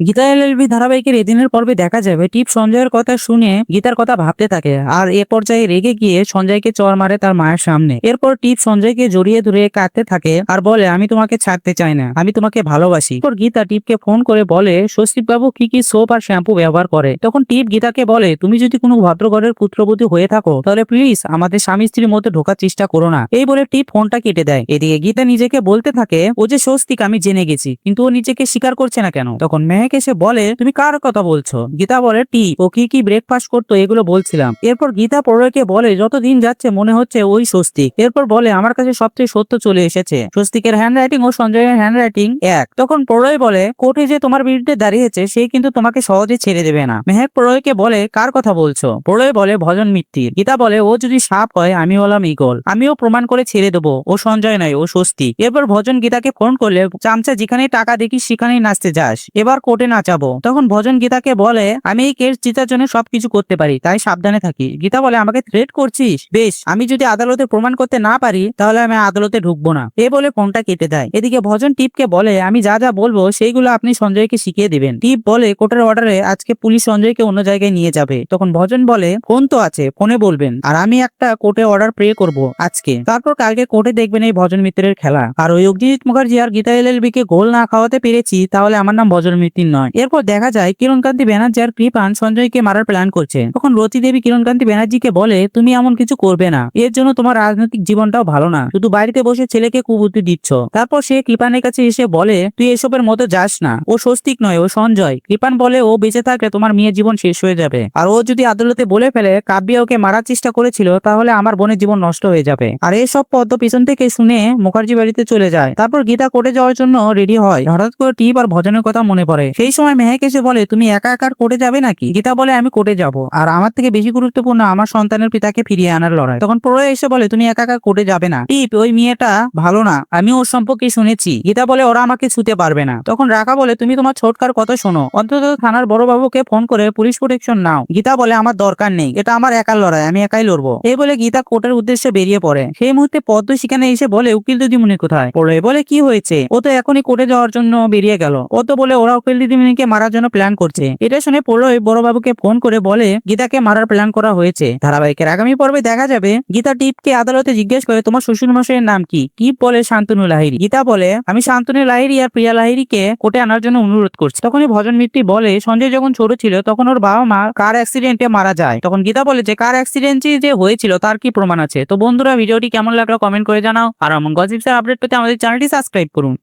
Gita LLB ধারাবাহিকের এদিনের পর্বে দেখা যাবে। টিপ সঞ্জয়ের কথা শুনে গীতার কথা ভাবতে থাকে। আর এ পর্যায়ে রেগে গিয়ে সঞ্জয়কে চর মারে তার মায়ের সামনে। এরপর টিপ সঞ্জয়কে জড়িয়ে ধরে কাঁদতে থাকে আর বলে, আমি তোমাকে ছাড়তে চাই না। আমি তোমাকে ভালোবাসি। এরপর গীতা টিপকে ফোন করে বলে স্বস্তিক বাবু কি কি সোপ আর শ্যাম্পু ব্যবহার করে? তখন টিপ গীতাকে বলে, তুমি যদি কোনো ভদ্রঘরের পুত্রবতী হয়ে থাকো, তাহলে প্লিজ আমাদের স্বামী স্ত্রীর মধ্যে ঢোকার চেষ্টা করো না। এই বলে টিপ ফোনটা কেটে দেয়। এদিকে গীতা নিজেকে বলতে থাকে, ও যে স্বস্তিক, আমি জেনে গেছি। কিন্তু ও নিজেকে স্বীকার করছে না কেন? তখন মেহেক এসে বলে, তুমি কার কথা বলছো? গীতা বলে, টি, ও কি কি ব্রেকফাস্ট করতো? এগুলো বলছিলাম। এরপর গীতা প্রলয়কে বলে যত দিন যাচ্ছে, মনে হচ্ছে ওই স্বস্তিক। এরপর বলে, আমার কাছে সবচেয়ে সত্য চলে এসেছে। স্বস্তিকের হ্যান্ড রাইটিং ও সঞ্জয়ের হ্যান্ড রাইটিং এক। তখন প্রলয় বলে, কোর্টে যে তোমার বিরুদ্ধে দাঁড়িয়েছে, সে কিন্তু তোমাকে সহজে ছেড়ে দেবে না। মেহেক প্রলয়কে বলে, কার কথা বলছো? প্রলয় বলে, ভজন মিত্তির। গীতা বলে, ও যদি সাপ হয় আমি হলাম ইগল আমিও প্রমাণ করে ছেড়ে দেবো। ও সঞ্জয় নয়, ও স্বস্তি এরপর ভজন গীতাকে ফোন করলে, চামচা যেখানে টাকা দেখি সেখানেই নাচতে যাস। এবার কোর্টে নাচাবো। তখন ভজন গীতাকে বলে, আমি এই কেস জিতার জন্য সবকিছু করতে পারি, তাই সাবধানে থাকি। গীতা বলে, আমাকে থ্রেট করছিস? বেশ, আমি যদি আদালতে প্রমাণ করতে না পারি, তাহলে আমি আদালতে ঢুকবো না। এ বলে ফোনটা কেটে দেয়। এদিকে ভজন টিপকে বলে, আমি যা যা বলব, সেইগুলো আপনি সঞ্জয়কে শিখিয়ে দিবেন। টিপ বলে, কোর্টের অর্ডারে আজকে পুলিশ সঞ্জয়কে অন্য জায়গায় নিয়ে যাবে। তখন ভজন বলে, ফোন তো আছে, ফোনে বলবেন, আর আমি একটা কোর্টে অর্ডার প্রে করব আজকে। তারপর কালকে কোর্টে দেখবেন এই ভজন মিত্রের খেলা। আর ওই অগ্নিজিৎ মুখার্জি আর গীতা এলএলবি কে গোল না খাওয়াতে পেরেছি, তাহলে আমার নাম ভজন মিত্র নয়। এরপর দেখা যায়, কিরণকান্তি ব্যানার্জি আর কৃপান সঞ্জয়কে মারার প্ল্যান করছে। তখন রতি দেবী কিরণকান্তি ব্যানার্জিকে বলে, তুমি এমন কিছু করবে না। এর জন্য তোমার রাজনৈতিক জীবনটাও ভালো না। শুধু বাড়িতে বসে ছেলেকে কুবুদ্ধি দিচ্ছ তারপর সে কৃপানের কাছে এসে বলে, তুই এসবের মতো যাস না। ও স্বস্তিক নয়, ও সঞ্জয় কৃপান বলে, ও বেঁচে থাকলে তোমার মেয়ের জীবন শেষ হয়ে যাবে। আর ও যদি আদালতে বলে ফেলে, কাব্যা ওকে মারার চেষ্টা করেছিল, তাহলে আমার বোনের জীবন নষ্ট হয়ে যাবে। আর এসব পদ্ম পিছন থেকে শুনে মুখার্জি বাড়িতে চলে যায়। তারপর গীতা কোর্টে যাওয়ার জন্য রেডি হয়। হঠাৎ করে টিপ আর ভজনের কথা মনে পড়ে। সেই সময় মেহেক এসে বলে, তুমি একা একা কোর্টে যাবে নাকি? গীতা বলে, আমি কোর্টে যাব। আর আমার থেকে বেশি গুরুত্বপূর্ণ আমার সন্তানের পিতাকে ফিরিয়ে আনার লড়াই। তখন প্রলয় এসে বলে, তুমি একা একা কোর্টে যাবে না। টিপ ওই মেয়েটা ভালো না, আমি ওর সম্পর্কে শুনেছি। গীতা বলে, ওরা আমাকে ছুতে পারবে না। তখন রাখা বলে, তুমি তোমার ছোটকার কথা শোনো। অন্তত থানার বড় বাবুকে ফোন করে পুলিশ প্রোটেকশন নাও। গীতা বলে, আমার দরকার নেই, এটা আমার একার লড়াই, আমি একাই লড়বো। এই বলে গীতা কোর্টের উদ্দেশ্যে বেরিয়ে পড়ে। সেই মুহূর্তে পদ্ম সেখানে এসে বলে, উকিল দিদিমণি কোথায়? প্রলয় বলে, কি হয়েছে? ও তো এখনই কোর্টে যাওয়ার জন্য বেরিয়ে গেল। ও তো বলে, ওরা উকিল দিদিমণিকে মারার জন্য প্ল্যান করছে। এটা শুনে প্রলয় বড়বাবুকে ফোন করে বলে, গীতাকে মারার প্ল্যান করা হয়েছে। ধারাবাহিকের আগামী পর্বে দেখা যাবে। গীতা টিপকে আদালতে জিজ্ঞেস করে, তোমার শ্বশুর মশাইয়ের নাম কি? টিপ বলে শান্তনু লাহিরি গীতা বলে, আমি শান্তনু লাহিরি আর প্রিয়া লাহিরিকে কোর্টে আনার জন্য অনুরোধ করছি। তখনই ভজন মিত্রি বলে, সঞ্জয় যখন ছোট ছিল, তখন ওর বাবা মা কার অ্যাক্সিডেন্টে মারা যায়? তখন গীতা বলে, যে কার অ্যাক্সিডেন্টই যে হয়েছিল, তার কি প্রমাণ আছে? তো বন্ধুরা, ভিডিওটি কেমন লাগল কমেন্ট করে জানাও। আর এমন গসিপসের আপডেট পেতে আমাদের চ্যানেলটি সাবস্ক্রাইব করুন।